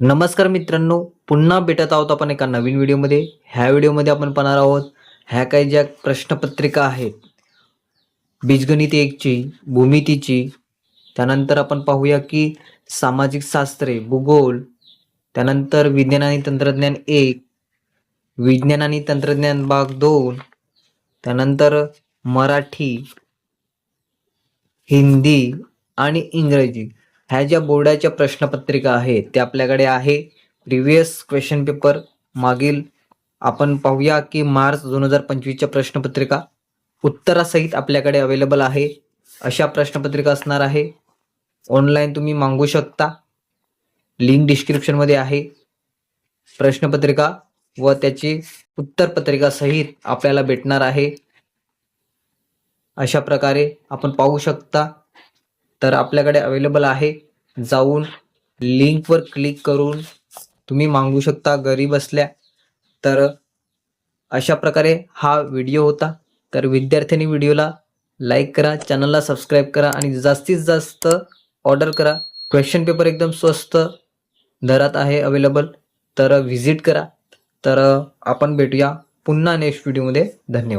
नमस्कार मित्रांनो पुन्हा भेटत आहोत आपण एका नवीन व्हिडिओमध्ये. ह्या व्हिडिओमध्ये आपण पाहणार आहोत ह्या काही ज्या प्रश्नपत्रिका आहेत बीजगणित एकची भूमितीची त्यानंतर आपण पाहूया की सामाजिक शास्त्रे भूगोल त्यानंतर विज्ञान आणि तंत्रज्ञान एक विज्ञान आणि तंत्रज्ञान भाग दोन त्यानंतर मराठी हिंदी आणि इंग्रजी. ह्या ज्या बोर्डाच्या प्रश्नपत्रिका आहेत त्या आपल्याकडे आहे. प्रिव्हियस क्वेश्चन पेपर मागील आपण पाहूया की मार्च दोन हजार पंचवीसच्या प्रश्नपत्रिका उत्तरासहित आपल्याकडे अवेलेबल आहे. अशा प्रश्नपत्रिका असणार आहे. ऑनलाईन तुम्ही मागू शकता. लिंक डिस्क्रिप्शनमध्ये आहे. प्रश्नपत्रिका व त्याची उत्तरपत्रिका सहित आपल्याला भेटणार आहे. अशा प्रकारे आपण पाहू शकता. तर आपल्याकडे अवेलेबल आहे. जाऊन लिंकवर क्लिक करून तुम्ही मागू शकता घरी बसल्या तर अशा प्रकारे हा व्हिडिओ होता. तर विद्यार्थ्यांनी व्हिडिओला लाईक करा चॅनलला सबस्क्राईब करा आणि जास्तीत जास्त ऑर्डर करा. क्वेश्चन पेपर एकदम स्वस्त दरात आहे अवेलेबल तर व्हिजिट करा. तर आपण भेटूया पुन्हा नेक्स्ट व्हिडिओमध्ये धन्यवाद.